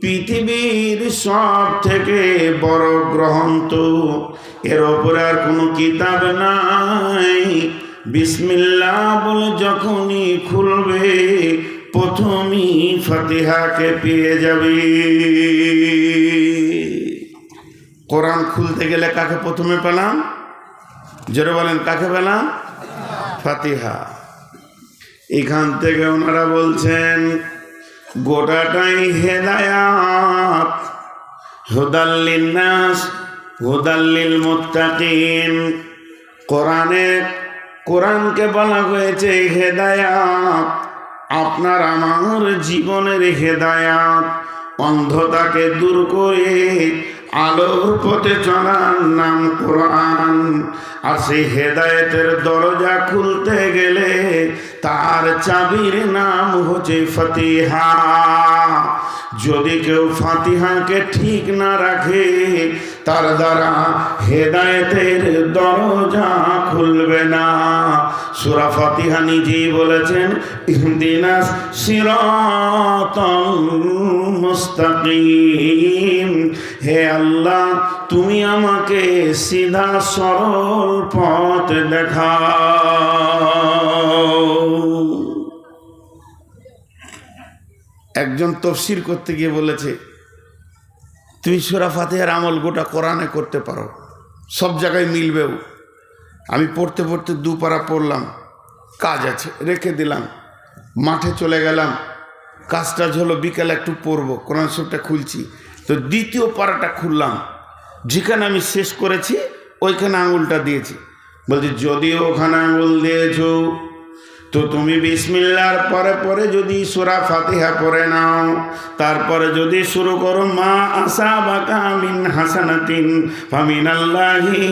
পৃথিবীর সব থেকে বড় গ্রন্থ, এর ওপরে আর কোনো কিতাব নাই। বিসমিল্লা বলে যখনই খুলবে, প্রথমই ফতিহাকে পেয়ে যাবে। কোরআন খুলতে গেলে কাকে প্রথমে পেলাম? জোরে বলেন, কাকে পেলাম? ফাতিহা। এখান থেকে ওনারা বলছেন গোটাটাই হেদায়াত। হুদাল্লিন নাস হুদাল্লিল মুত্তাকিন কোরআনে, কোরআনকে বলা হয়েছে হেদায়াত। আপনার আমার জীবনের হেদায়াত, অন্ধতাকে দূর করে আলোর পথে চলার নাম কোরআন। আর সেই হেদায়েতের দরজা খুলতে গেলে তার চাবির নাম হচ্ছে ফতিহা। যদি কেউ ফাতিহাকে ঠিক না রাখে, তার দ্বারা হেদায়েতের দরজা খুলবে না। সুরা ফাতিহা নিজেই বলেছেন, ইহদিনাস সিরাতাল মুস্তাকিম। হে আল্লাহ, তুমি আমাকে সিধা সরল পথ দেখাও। একজন তফসির করতে গিয়ে বলেছে, তুমি সুরা ফাতেহার আমল গোটা কোরআনে করতে পারো, সব জায়গায় মিলবেও। আমি পড়তে পড়তে দুপারা পড়লাম, কাজ আছে, রেখে দিলাম, মাঠে চলে গেলাম কাজটা হলো বিকালে একটু পড়ব, কোরআন শরীফটা খুলছি। তো দ্বিতীয় পাড়াটা খুললাম। যেখানে আমি শেষ করেছি, ওইখানে আঙুলটা দিয়েছি। বলছি যদি ওখানে আঙুল দিয়েছ তো তুমি বিসমিল্লার পরে পরে যদি সুরা ফাতিহা পড়ে নাও, তারপরে যদি শুরু করো, মা আসা বাকা মিন হাসানাতিন ফামিন আল্লাহি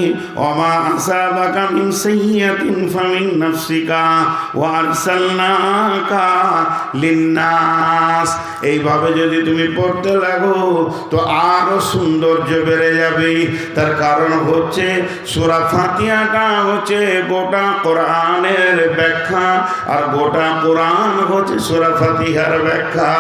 ও মা আসা বাকা মিন সাইয়াতিন ফামিন নাফসিকা ওয়া আরসালনাকা লিন্নাস। এইভাবে যদি তুমি পড়তে লাগো, তো আরও সৌন্দর্য বেড়ে যাবে। তার কারণ হচ্ছে, সুরা ফাতিহাটা হচ্ছে গোটা কোরআনের ব্যাখ্যা। আর গোটা কোরআন হচ্ছে সুরা ফাতিহার ব্যাখ্যা।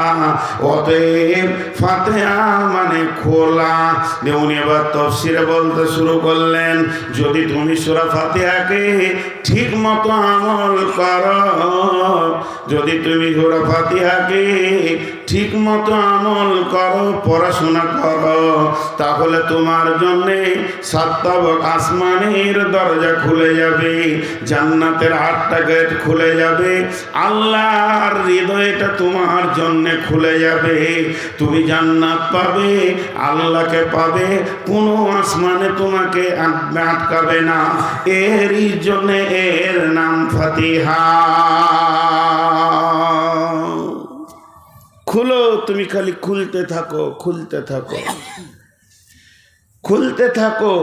অতএব ফাতিহা মানে খোলা। দেউনি উনি এবার তফসিরে বলতে শুরু করলেন, যদি তুমি সুরা ফাতিহাকে ঠিক মতো আমল করো, যদি তুমি সুরা ফাতিহাকে ঠিক মতো আমল করো, পড়াশোনা করো। তাহলে তোমার জন্যে সাতবক আসমানের দরজা খুলে যাবে, জান্নাতের আটটা গেট খুলে যাবে, আল্লাহর হৃদয়টা তোমার জন্যে খুলে যাবে। তুমি জান্নাত পাবে, আল্লাহকে পাবে, কোনো আসমানে তোমাকে আটকাবে না। এরই জন্যে এর নাম ফাতিহা। তুমি খালি খুলতে থাকো খুলতে থাকো। খুলতে থাকো,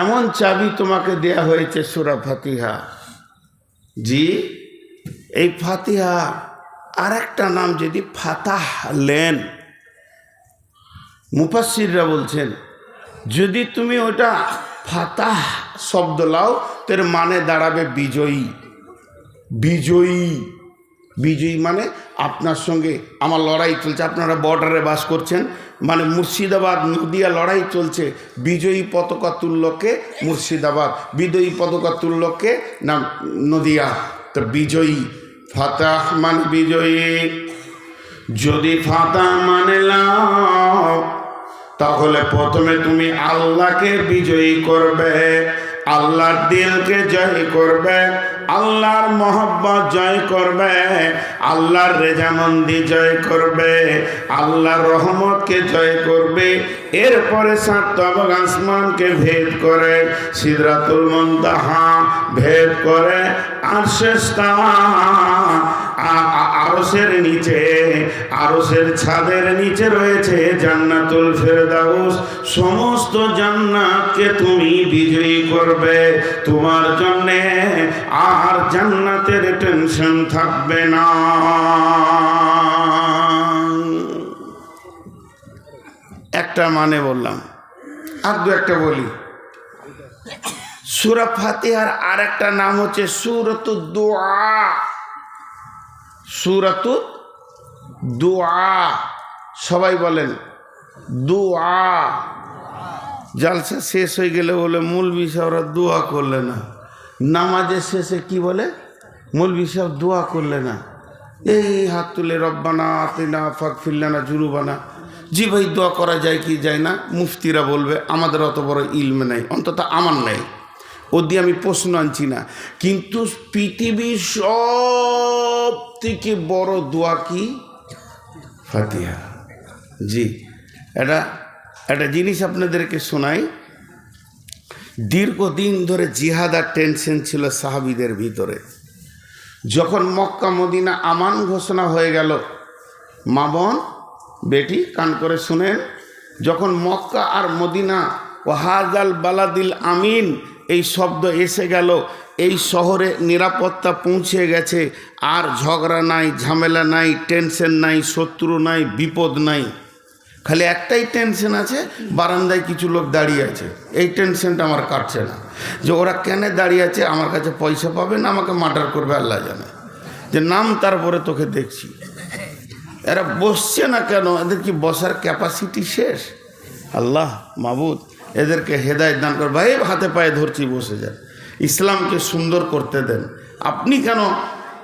এমন চাবি তোমাকে দেয়া হয়েছে সুরা ফাতিহা। জি, এই ফাতিহা আর একটা নাম যদি ফাতাহ লেন মুফাসিররা বলছেন, যদি তুমি ওটা ফাতাহ শব্দ লাও, তোর মানে দাঁড়াবে বিজয়ী। বিজয়ী। বিজয়ী মানে আপনার সঙ্গে আমার লড়াই চলছে। আপনারা বর্ডারে বাস করছেন। মানে মুর্শিদাবাদ নদিয়া লড়াই চলছে। বিজয়ী পতাকা তুল্যকে মুর্শিদাবাদ, বিজয়ী পতাকা তুল্যকে না নদিয়া। তো বিজয়ী, ফাতাহ মানে বিজয়ী। যদি ফাতা মানে তাহলে প্রথমে তুমি আল্লাহকে বিজয়ী করবে, আল্লাহর দিলকে জয় করবে। আল্লাহর মহব্বত জয় করবে, আল্লাহর রেজামন্দি জয় করবে, আল্লাহর রহমতকে জয় করবে। এরপরে সাত তবক আসমানকে ভেদ করে সিদ্ধাতুল মন্তাহা ভেদ করে, আর শেষ আরসের নিচে আরসের ছাদের নিচে রয়েছে জান্নাতুল ফেরদাউস। সমস্ত জান্নাতকে তুমি বিজয়ী করবে। তোমার জন্যে আর জান্নাতের টেনশন থাকবে না। একটা মানে বললাম, আর দু একটা বলি। সুরা ফাতিহার আর একটা নাম হচ্ছে সুরতু দোয়া সুরাতু দোয়া সবাই বলেন, দুআ। জালসা শেষ হয়ে গেলে বলে, মূল বিষয় ওরা দোয়া করলে না। নামাজের শেষে কি বলে? মূল বিষয় দোয়া করলে না। এই হাত তুলে, রব্বানা আতিনা ফাক ফিল্লানা জুরুবানা জি ভাই দোয়া করা যায় কি যায় না? মুফতিরা বলবে, আমাদের অত বড় ইলমে নাই, অন্তত আমার নেই। ও দিয়ে আমি প্রশ্ন আনছি না। কিন্তু পৃথিবীর সব থেকে বড় দোয়া কি? ফাতিহা। জি। এটা একটা জিনিস আপনাদেরকে শোনাই। দীর্ঘদিন ধরে জিহাদ আর টেনশন ছিল সাহাবিদের ভিতরে। যখন মক্কা মদিনা আমান ঘোষণা হয়ে গেল মা বোন বেটি কান করে শুনেন যখন মক্কা আর মদিনা ও হাজাল বালাদিল আমিন এই শব্দ এসে গেল এই শহরে নিরাপত্তা পৌঁছে গেছে। আর ঝগড়া নাই, ঝামেলা নাই, টেনশন নাই, শত্রু নাই, বিপদ নাই। খালি একটাই টেনশন আছে, বারান্দায় কিছু লোক দাঁড়িয়ে আছে। এই টেনশনটা আমার কাটছে না। যে ওরা কেন দাঁড়িয়ে আছে, আমার কাছে পয়সা পাবে না, আমাকে মার্ডার করবে, আল্লাহ জানে। যে নাম তারপরে তোকে দেখছি। এরা বসছে না কেন? এদের কি বসার ক্যাপাসিটি শেষ? আল্লাহ, মাবুদ, এদেরকে হেদায়ত দান কর। ভাই, হাতে পায়ে ধরছি, বসে যান ইসলামকে সুন্দর করতে দেন। আপনি কেন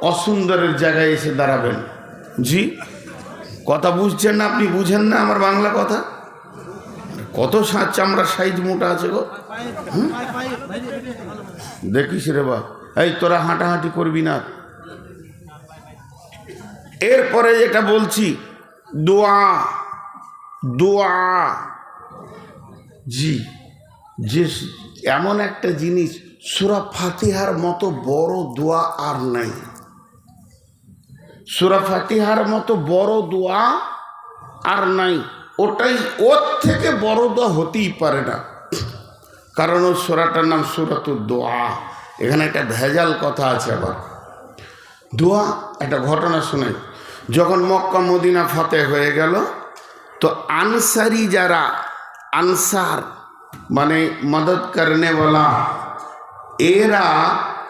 অসুন্দরের জায়গায় এসে দাঁড়াবেন? জি? কথা বুঝছেন না আপনি? বুঝেন না আমার বাংলা কথা? কত চামড়া সাইজ মোটা আছে গো। দেখিস রে বা এই তোরা হাঁটাহাঁটি করবি না। এরপরে যেটা বলছি, দোয়া। দোয়া। জি। যে এমন একটা জিনিস সুরা ফাতিহার মতো বড় দোয়া আর নাই। সুরা ফাতিহার মতো বড় দোয়া আর নাই। ওটাই ওর থেকে বড় দোয়া হতেই পারে না। কারণ ওই সুরাটার নাম সুরাত দোয়া। এখানে একটা ভেজাল কথা আছে আবার। দোয়া একটা ঘটনা শুনে, যখন মক্কা মদিনা ফতে হয়ে গেল, তো আনসারি যারা, আনসার মানে মদত করনে বলা এরা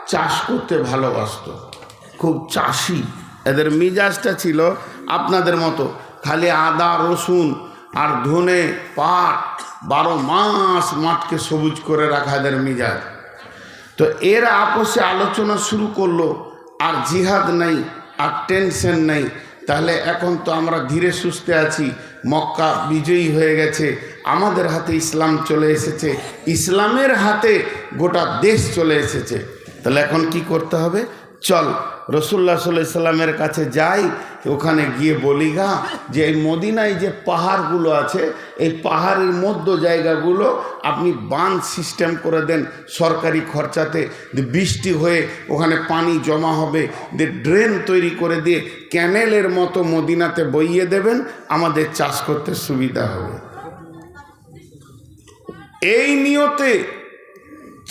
চাষ করতে ভালোবাসতো। খুব চাষি। এদের মিজাজটা ছিল আপনাদের মতো। খালি আদা, রসুন আর ধনে পাট বারো মাস মাঠকে সবুজ করে রাখা এদের মিজাজ। তো এরা আপসে আলোচনা শুরু করল, আর জিহাদ নাই, আর টেনশন নাই। তাহলে এখন তো আমরা ধীরে সুস্থে আছি। মক্কা বিজয়ী হয়ে গেছে। আমাদের হাতে ইসলাম চলে এসেছে। ইসলামের হাতে গোটা দেশ চলে এসেছে। তাহলে এখন কি করতে হবে? চল সাল্লাহ সাল্লামের কাছে যাই, ওখানে গিয়ে বলি গা যে এই মদিনায় যে পাহাড়গুলো আছে, এই পাহাড়ের মধ্য জায়গাগুলো আপনি বাঁধ সিস্টেম করে দেন সরকারি খরচাতে। বৃষ্টি হয়ে ওখানে পানি জমা হবে, যে ড্রেন তৈরি করে দিয়ে ক্যানেলের মতো মদিনাতে বইয়ে দেবেন, আমাদের চাষ করতে সুবিধা হবে। এই নিয়তে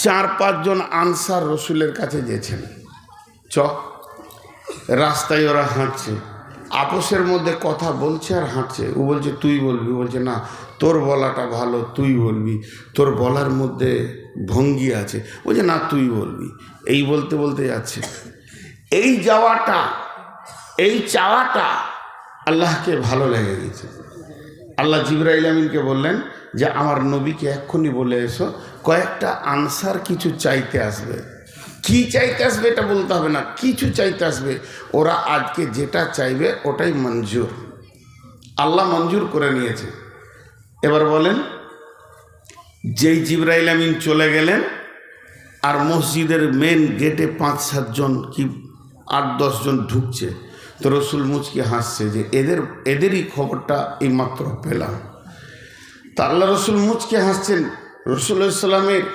চার পাঁচজন আনসার রসুলের কাছে গেছেন। চ। রাস্তায় ওরা হাঁটছে। আপোষের মধ্যে কথা বলছে আর হাঁটছে। ও বলছে, তুই বলবি? বলছে, না, তোর বলাটা ভালো, তুই বলবি। তোর বলার মধ্যে ভঙ্গি আছে। বলছে, না, তুই বলবি। এই বলতে বলতে যাচ্ছে। এই যাওয়াটা, এই চাওয়াটা আল্লাহকে ভালো লেগে গেছে। আল্লাহ জিব্রাইল আমিনকে বললেন যে, আমার নবীকে এক্ষুনি বলে এসো, কয়েকটা আনসার কিছু চাইতে আসবে। কি চাইতে আসবে এটা বলতে হবে না, কিছু চাইতে আসবে। ওরা আজকে যেটা চাইবে ওটাই মঞ্জুর। আল্লাহ মঞ্জুর করে নিয়েছে। এবার বলেন, যেই জিব্রাইল আমিন চলে গেলেন আর মসজিদের মেন গেটে পাঁচ সাতজন কি আট দশজন ঢুকছে, তো রসুল মুচকে হাসছে যে এদের, এদেরই খবরটা এই মাত্র পেলাম। তা আল্লাহ রসুল মুচকে হাসছেন। রসুল্লাহামের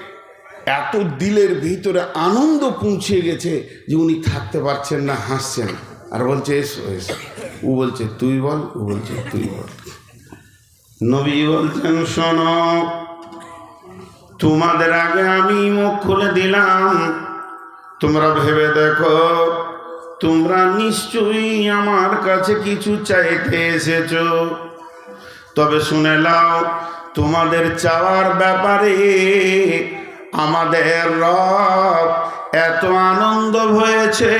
এত দিলের ভিতরে আনন্দ পৌঁছে গেছে যে উনি থাকতে পারছেন না, হাসছেন আর বলছে, এসো এসো। ও বলছে, তুই বল? ও বলছে, তুই বল। নবী বলছেন, শোনো, তোমাদের আগে আমি মুখ খুলে দিলাম। তোমরা ভেবে দেখো, তোমরা নিশ্চয়ই আমার কাছে কিছু চাইতে এসেছ। তবে শুনে নাও, তোমাদের চাওয়ার ব্যাপারে আমাদের রব এত আনন্দ হয়েছে।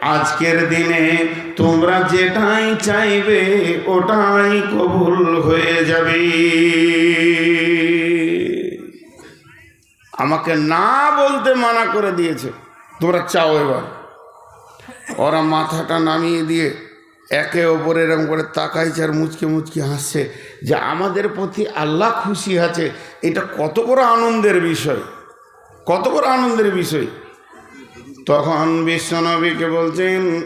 আজকের দিনে তোমরা যেটাই চাইবে, ওটাই কবুল হয়ে যাবে। আমাকে না বলতে মানা করে দিয়েছে। তোমরা চাও এবার। ওরা মাথাটা নামিয়ে দিয়ে একে ওপরে এরকম করে তাকাইছে আর মুচকে মুচকে হাসছে যে আমাদের প্রতি আল্লাহ খুশি আছে। এটা কত বড় আনন্দের বিষয়। কত বড় আনন্দের বিষয়। তখন বিশ্বনবীকে বলছেন,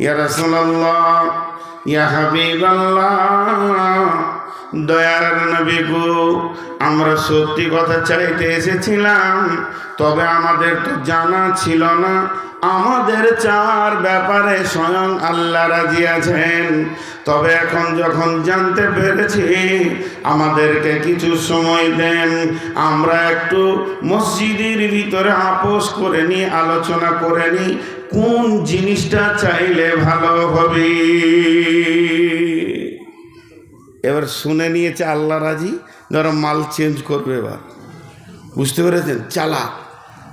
ইয়া রাসূলুল্লাহ, ইয়া হাবিবাল্লাহ দয়ার নবী গো, আমরা সত্যি কথা চাইতে এসেছিলাম, তবে আমাদের তো জানা ছিল না। আমাদের চার ব্যাপারে স্বয়ং আল্লাহ রাজি আছেন। তবে এখন যখন জানতে পেরেছি, আমাদেরকে কিছু সময় দেন। আমরা একটু মসজিদের ভিতরে আপোষ করে নিই, আলোচনা করে নিই, কোন জিনিসটা চাইলে ভালো হবে। এবার শুনে নিয়েছে আল্লাহ রাজি, ধরো মাল চেঞ্জ করবে এবার। বুঝতে পেরেছেন? চালা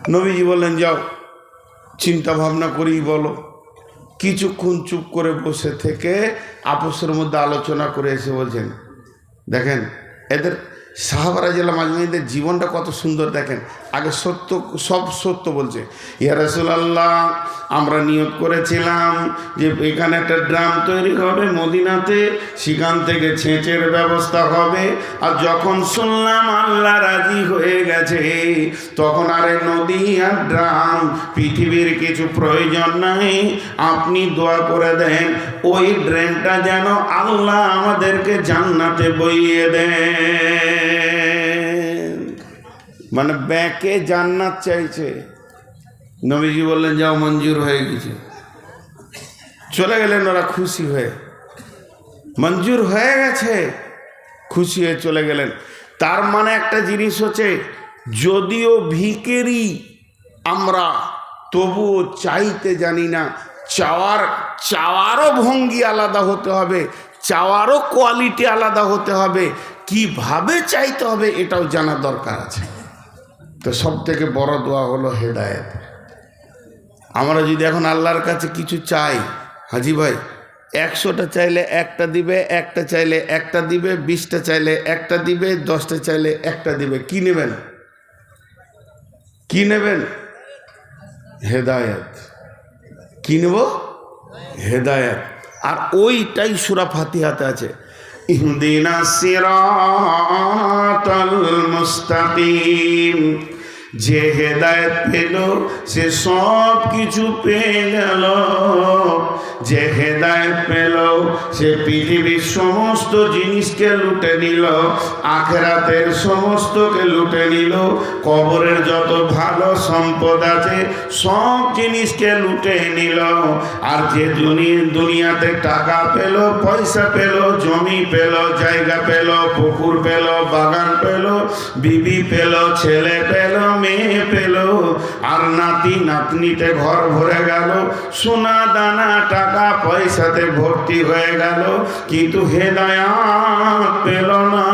নবীজি বললেন, যাও, চিন্তা ভাবনা করেই বলো। কিছুক্ষণ চুপ করে বসে থেকে আপসের মধ্যে আলোচনা করে এসে বলছেন, দেখেন, এদের সাহাবারা জেলা মাজমাইদের জীবনটা কত সুন্দর দেখেন। আগে সত্য, সব সত্য বলছে। ইয়া রাসূলুল্লাহ, আমরা নিয়োগ করেছিলাম যে এখানে একটা ড্রাম তৈরি হবে মদিনাতে, সেখান থেকে ছেঁচের ব্যবস্থা হবে। আর যখন শুনলাম আল্লাহ রাজি হয়ে গেছে, তখন আরে নদী আর ড্রাম, পৃথিবীর কিছু প্রয়োজন নাই। আপনি দোয়া করে দেন ওই ড্রেনটা যেন আল্লাহ আমাদেরকে জান্নাতে বইয়ে দেন। মানে ব্যাকে জান্নাত চাইছে। নবীজি বললেন, যাও, মঞ্জুর হয়ে গেছে। চলে গেলেন ওরা খুশি হয়ে। মঞ্জুর হয়ে গেছে, খুশি হয়ে চলে গেলেন। তার মানে একটা জিনিস হচ্ছে, যদিও ভিকেরি আমরা, তবুও চাইতে জানি না চাওয়ার, চাওয়ারও ভঙ্গি আলাদা হতে হবে, চাওয়ারও কোয়ালিটি আলাদা হতে হবে। কীভাবে চাইতে হবে এটাও জানা দরকার আছে। তো সব থেকে বড় দোয়া হলো হেদায়েত। আমরা যদি এখন আল্লাহর কাছে কিছু চাই, হাজি ভাই, একশোটা চাইলে একটা দিবে, একটা চাইলে একটা দিবে, বিশটা চাইলে একটা দিবে, দশটা চাইলে একটা দিবে, কি নেবেন? কি নেবেন? হেদায়েত। কি নেব? হেদায়েত। আর ওইটাই সুরা ফাতিহাতে আছে। যে হেদায়ত পেল, সে সব কিছু পেয়ে গেল। যে হেদায়েত পেল, সে পৃথিবীর সমস্ত জিনিসকে লুটে নিল, আখেরাতের সমস্তকে লুটে নিল। কবরের যত ভালো সম্পদ আছে, সব জিনিসকে লুটে নিল। আর যে দুনিয়াতে টাকা পেল, পয়সা পেল, জমি পেল, জায়গা পেল, পুকুর পেল, বাগান পেল, বিবি পেল, ছেলে পেল, মেয়ে পেল, আর নাতি, নাতনিতে ঘর ভরে গেল, সোনা দানা টাকা পয়সাতে ভর্তি হয়ে গেল। কিন্তু হেদায়াত পেল না।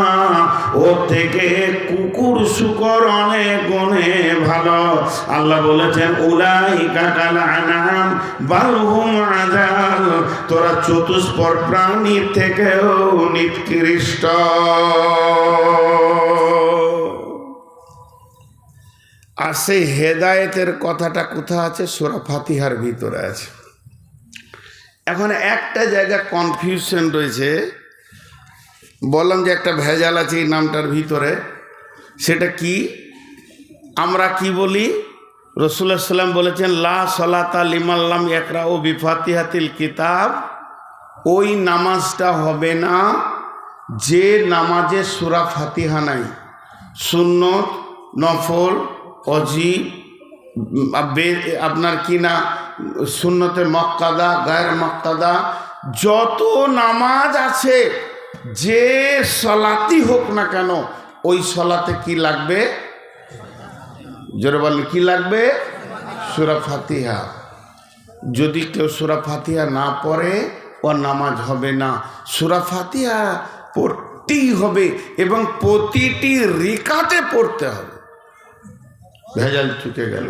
ওর থেকে কুকুর শুকর অনেক গুণে ভালো। আল্লাহ বলেছেন উলাই কাকাল আনাম বালহুম আজাল। তোরা চতুষ্পর প্রাণীর থেকেও নিকৃষ্ট। আর সেই হেদায়েতের কথাটা কোথা আছে? সোরা ফাতিহার ভিতরে আছে। এখন একটা জায়গা কনফিউশন রয়েছে। বললাম যে একটা ভেজাল আছে এই নামটার ভিতরে। সেটা কি? আমরা কি বলি? রসুল্লাহ সাল্লাম বলেছেন, লা সলাতা লিমাল্লাম একরা ও বিফাতিহাতিল কিতাব। ওই নামাজটা হবে না, যে নামাজে সুরা ফাতিহা নাই। সুন্নত, নফল অজি বে- আপনার কি না, সুন্নতে মক্কাদা, গায়ের মক্কাদা, যত নামাজ আছে, যে সলাতি হোক না কেন, ওই সলাতে কি লাগবে? জোরে বলেন, কি লাগবে? সুরা ফাতিহা। যদি কেউ সুরা ফাতিহা না পড়ে, ও নামাজ হবে না। সুরা ফাতিহা পড়তেই হবে এবং প্রতিটি রিকাতে পড়তে হবে। ভেজাল চুকে গেল।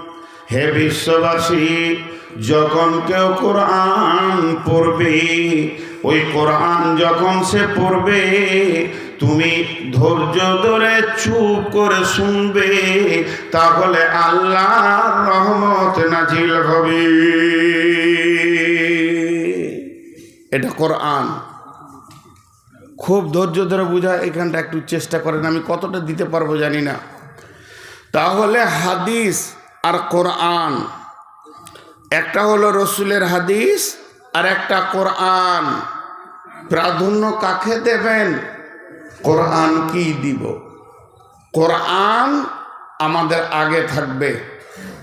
হে বিশ্ববাসী, যখন কেউ কোরআন পড়বে, ওই কোরআন যখন সে পড়বে, তুমি ধৈর্য ধরে চুপ করে শুনবে, তাহলে আল্লাহর রহমত নাজিল হবে। এটা কোরআন। খুব ধৈর্য ধরে বোঝা, এখানটা একটু চেষ্টা করেন, আমি কতটা দিতে পারব জানি না। তাহলে হাদিস আর কোরআন। একটা হলো রসুলের হাদিস, আর একটা কোরআন। প্রাধান্য কাকে দেবেন? কোরআন কি দিব? কোরআন আমাদের আগে থাকবে।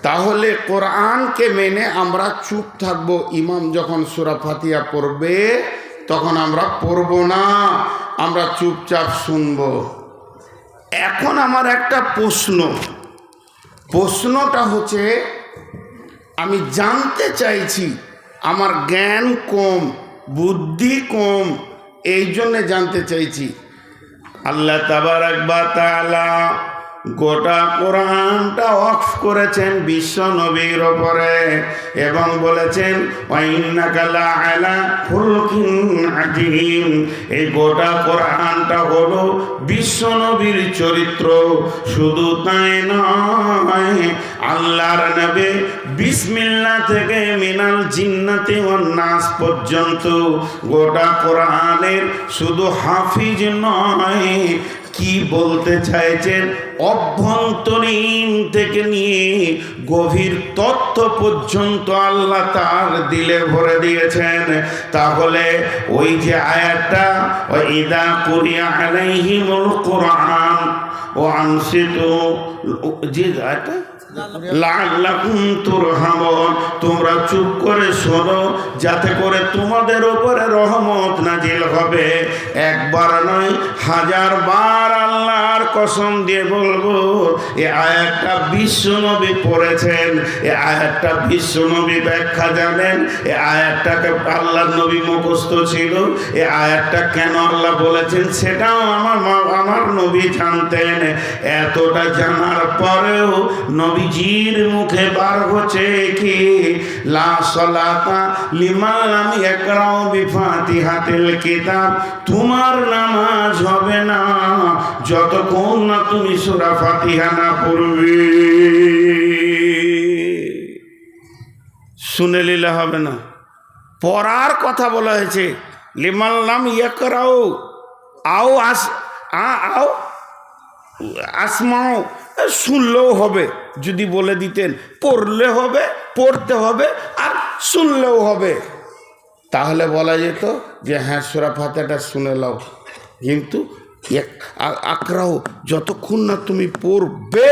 তাহলে কোরআনকে মেনে আমরা চুপ থাকব। ইমাম যখন সুরা ফাতিয়া পড়বে, তখন আমরা পড়ব না, আমরা চুপচাপ শুনব। এখন আমার একটা প্রশ্ন। প্রশ্নটা হচ্ছে, আমি জানতে চাইছি আমার জ্ঞান কম, বুদ্ধি কম, এই জন্যে জানতে চাইছি। আল্লাহ তাবার একবার তাআলা গোটা কোরআনটা অফ করেছেন বিশ্ব নবীর ওপরে এবং বলেছেন লাআলা এই গোটা কোরআনটা হলো বিশ্ব নবীর চরিত্র। শুধু তাই নয়, আল্লাহর নবী বিসমিল্লাহ থেকে মিনাল জিন্নাতে নাস পর্যন্ত গোটা কোরআনের শুধু হাফিজ নয় কি বলতে চাইছেন? অভ্যন্তরীণ থেকে নিয়ে গভীর তথ্য পর্যন্ত আল্লাহ তার দিলে ভরে দিয়েছেন। তাহলে ওই যে আয়াতটা ইদা করিয়া আলাইহিমুল কোরআন ও আংশিত যে আয়াতটা? তোমরা চুপ করে শোনো, যাতে করে তোমাদের উপরে রহমত নাজিল হবে। একবার নয়, হাজার বার আল্লাহর কসম দিয়ে বলব, এ আয়াতটা বিশ্বনবী পড়েছেন, এ আয়াতটা বিশ্বনবী ব্যাখ্যা জানেন, এ আয়াতটাকে আল্লাহর নবী মুখস্থ ছিল, এ আয়াতটা কেন আল্লাহ বলেছেন সেটাও আমার আমার নবী জানতেন। এতটা জানার পরেও নবীজির মুখে বার হচ্ছে কি? লা সলাতা লিমান লাম ইয়াকরাউ বিফাতিহাতিল কিতাব। তোমার নামাজ হবে না যতক্ষণ না তুমি সূরা ফাতিহা না পড়বে। শুনে নিলে হবে না। পড়ার কথা বলা হয়েছে। লিমাল্লাম ইয়াকরাও আও আস আও আসমাও শুনলেও হবে, যদি বলে দিতেন। পড়লে হবে, পড়তে হবে, আর শুনলেও হবে। তাহলে বলা যেত যে হ্যাঁ সোরা ফাতেটা শুনে লাও কিন্তু আকরাও, যতক্ষণ না তুমি পড়বে,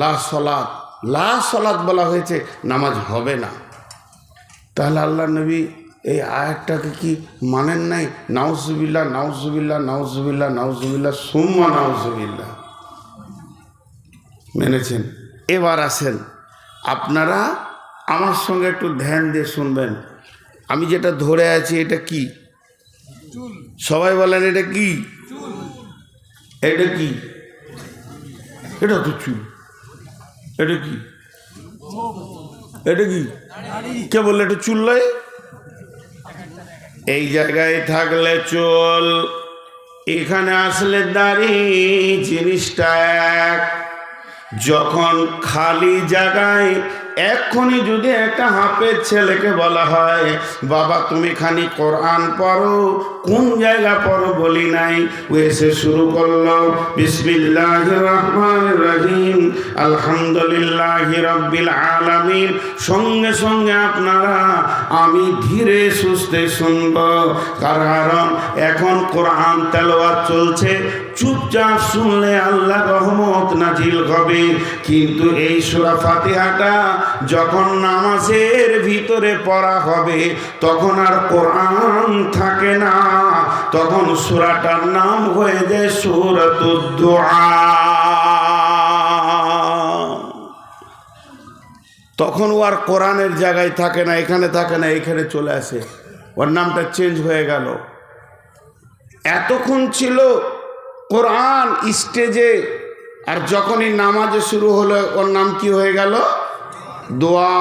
লা সলাদ লা সলাদ বলা হয়েছে, নামাজ হবে না। তাহলে আল্লাহ নবী এই আয়াতটাকে কি মানেন নাই? নাউজুবিল্লাহ নাউজুবিল্লাহ নাউজুবিল্লাহ নাউজুবিল্লাহ, সুম্মা নাউজুবিল্লাহ। মেনেছেন। এবার আসেন, আপনারা আমার সঙ্গে একটু ধ্যান দিয়ে শুনবেন। আমি যেটা ধরে আছি এটা কি? সবাই বলেন, এটা কি? এটা কি? এটা তো চুল। এটা কি? এটা কি? কে বললে এটা চুল নয়? এই জায়গায় থাকলে চল, এখানে আসলে দাড়ি, জিনিসটা এক। যখন খালি জায়গায় এক্ষুনি যদি একটা হাফের ছেলেকে বলা হয়, বাবা, তুমি খানি কোরআন পড়ো, কোন জায়গা পড়ো বলি নাই? ও এসে শুরু করল বিসমিল্লাহ রহমান রহিম, আলহামদুলিল্লাহ রব্বিল আলামিন। সঙ্গে সঙ্গে আপনারা, আমি ধীরে সুস্থে শুনব। কারণ এখন কোরআন তেলোয়ার চলছে, চুপচাপ শুনলে আল্লাহ রহমত নাজিল হবে। কিন্তু এই সুরা ফাতিহাটা যখন নামাজের ভিতরে পড়া হবে, তখন আর কোরআন থাকে না। তখন সুরাটার নাম হয়ে যায় সুরতুদ্দোয়া তখন ও আর কোরআনের জায়গায় থাকে না, এখানে থাকে না, এখানে চলে আসে। ওর নামটা চেঞ্জ হয়ে গেল। এতক্ষণ ছিল কোরআন স্টেজে, আর যখনই নামাজে শুরু হলো, ওর নাম কি হয়ে গেল? দোয়া।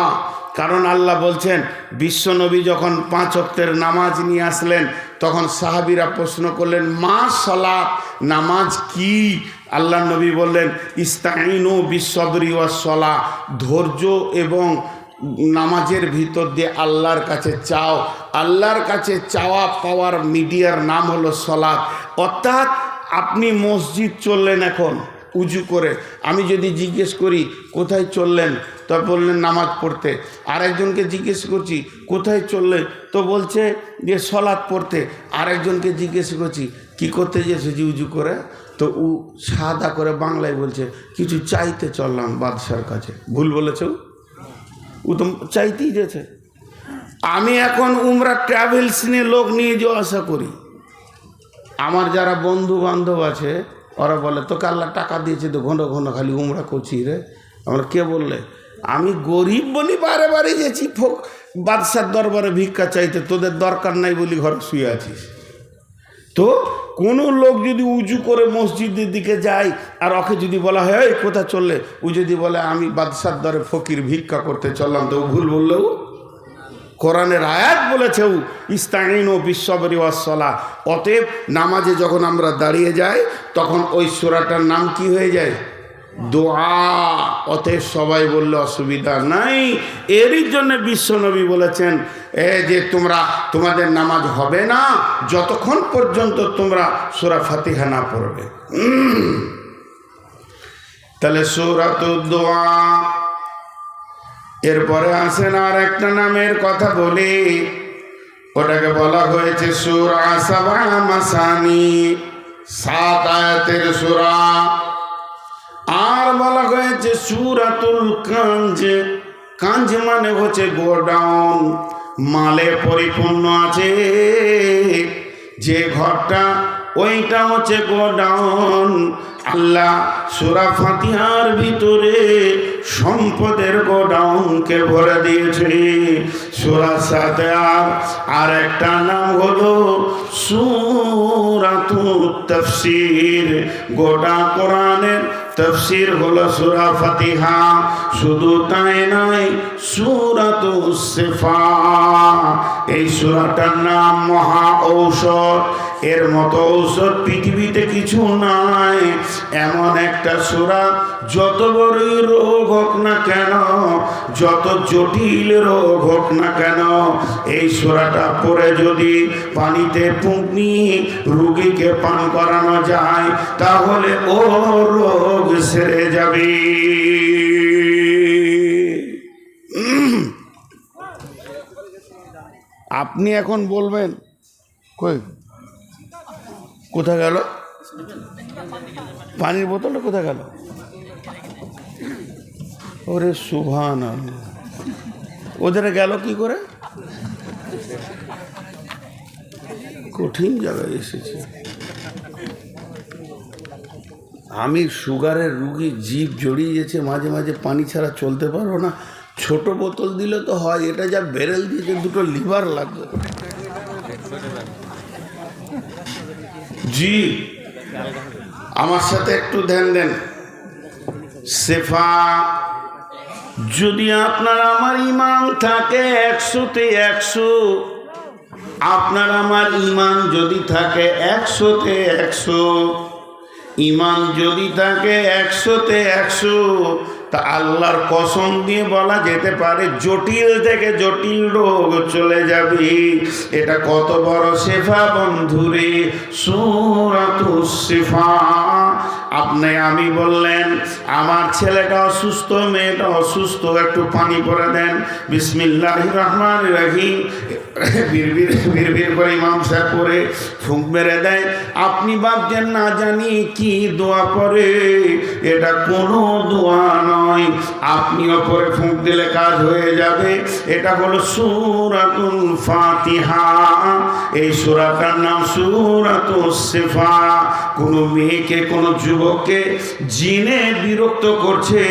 কারণ আল্লাহ বলছেন বিশ্বনবী যখন পাঁচ অক্তের নামাজ নিয়ে আসলেন, তখন সাহাবিরা প্রশ্ন করলেন, মা সলা নামাজ কি? আল্লাহ নবী বললেন ইস্তাইনু বিশ্ববরি ও সলা ধৈর্য এবং নামাজের ভিতর দিয়ে আল্লাহর কাছে চাও। আল্লাহর কাছে চাওয়া পাওয়ার মিডিয়ার নাম হলো সলাৎ অর্থাৎ আপনি মসজিদ চললেন এখন, উজু করে। আমি যদি জিজ্ঞেস করি, কোথায় চললেন? তো বললেন নামাজ পড়তে। আরেকজনকে জিজ্ঞেস করছি, কোথায় চললেন তো বলছে যে সলাদ পড়তে। আরেকজনকে জিজ্ঞেস করছি, কি করতে গিয়েছে জি উজু করে? তো উ সাদা করে বাংলায় বলছে, কিছু চাইতে চললাম বাদশার কাছে। ভুল বলেছ? ও তো চাইতেই যেছে আমি এখন উমরা ট্রাভেলস নিয়ে লোক নিয়ে যাওয়া আসা করি। আমার যারা বন্ধু বান্ধব আছে, ওরা বলে, তোকে আল্লাহ টাকা দিয়েছে তো ঘন ঘন খালি উমরা করছি রে। আমরা কে বললে? আমি গরিব বলি বারে বারে গেছি ফোক বাদশার দরবারে ভিক্ষা চাইতে তোদের দরকার নাই বলি ঘরে শুয়ে আছিস। তো কোনো লোক যদি উঁচু করে মসজিদের দিকে যায় আর ওকে যদি বলা হয় "এই, কোথা চললে? ও যদি বলে আমি বাদশার দরে ফকির ভিক্ষা করতে চললাম। তো ভুল বললেও কোরআনের আয়াত বলেছে ও ইস্তাইন ও বিশ্ববরি ওয়াসলা অতএব নামাজে যখন আমরা দাঁড়িয়ে যাই তখন ওই সোরাটার নাম কি হয়ে যায়? দোয়া, অতএব সবাই বললে, অসুবিধা নাই। এরই জন্য বিশ্বনবী বলেছেন, এ যে তোমরা, তোমাদের নামাজ হবে না, যতক্ষণ পর্যন্ত তোমরা সোরা ফাতিহা না পড়বে। তাহলে সোরাত দোয়া। এরপরে আসেন আর একটা নামের কথা বলি। ওটাকে বলা হয়েছে সুর আসাবা মাসানি, সাত আয়াতের সুরা। আর বলা হয়েছে সুরাতুল কাঞ্জ। কাঞ্জ মানে হচ্ছে গোডাউন। মালে পরিপূর্ণ আছে। যে ঘরটা, ওইটা হচ্ছে গোডাউন। আল্লাহ সুরা ফাতিহার ভিতরে সম্পদের গোডাউনকে ভরে দিয়েছে। সুরা সাথে আর একটা নাম হলো সুরাতু তফসির। গোটা কোরআনের তফসির হলো সুরা ফাতিহা। শুধু তাই নয় সুরাত এই সুরাটার নাম মহা ঔষধ। এর মতো ঔষধ পৃথিবীতে কিছু নাই এমন একটা সুরা, যত বড়ই রোগ হোক না কেন, যত জটিল রোগ হোক না কেন, এই সুরাটা পরে যদি পানিতে পুঁকনি রুগীকে পান করানো যায়, তাহলে ও রোগ সেরে যাবে। আপনি এখন বলবেন, কই কোথায় গেল? পানির বোতলটা কোথায় গেল? ওরে সুভান ওদের গেল কি করে? কঠিন জায়গায় এসেছে। আমি সুগারের রুগী, জীব জড়িয়ে গেছে, মাঝে মাঝে পানি ছাড়া চলতে পারব না। ছোট বোতল দিলে তো হয়, এটা যা বেরেল দিয়েছে, দুটো লিভার লাগবে। জি। আমার সাথে একটু ধ্যান দেন। সেফা, যদি আপনার আমার ইমান থাকে একশোতে একশো, আপনার আমার ইমান যদি থাকে একশোতে একশো, ইমান যদি থাকে একশোতে একশো তা আল্লাহর কসম দিয়ে বলা যেতে পারে, জটিল থেকে জটিল রোগ চলে যাবে। এটা কত বড় শেফা বন্ধুরে আপনি আমি বললেন, আমার ছেলেটা অসুস্থ, মেয়েটা অসুস্থ, একটু পানি পরে দেন। বিসমিল্লাহ রহমান রহিম। বিড়বির করে করে ফুঁক মেরে দেয়। আপনি ভাবছেন না জানি কি দোয়া পরে এটা কোনো দোয়া নয়। আপনি ওপরে ফুঁক দিলে কাজ হয়ে যাবে। এটা হলো সুরাতুল ফাতিহা। এই সুরাটার নাম সুরাতুল সেফা। কোনো মেয়েকে, কোনো যুবককে জিনে বিরক্ত করছে।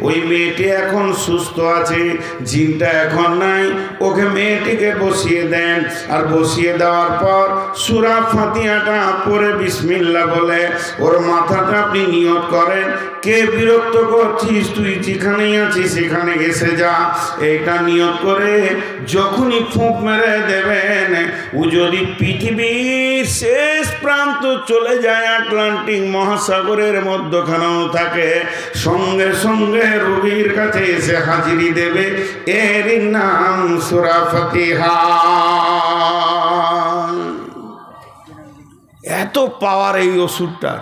ওই মেয়েটি এখন সুস্থ আছে, জিনটা এখন নাই। ওকে মেয়েটিকে বসিয়ে দেন। আর বসিয়ে দেওয়ার পর সুরা ফাতিহাটা পরে বিসমিল্লা বলে, ওর মাথাটা আপনি নিয়ত করেন। কে বিরক্ত করছিস তুই, যেখানেই আছিস, সেখানে এসে যা। এটা নিয়োগ করে যখনই ফুঁক মেরে দেবেন, ও যদি পৃথিবীর শেষ প্রান্ত চলে যায়, আটলান্টিক মহাসাগরের মধ্যখানেও থাকে, সঙ্গে সঙ্গে রোগীর কাছে এসে হাজিরি দেবে। এর নাম সুরা ফতিহা। এত পাওয়ার এই ওষুধটা।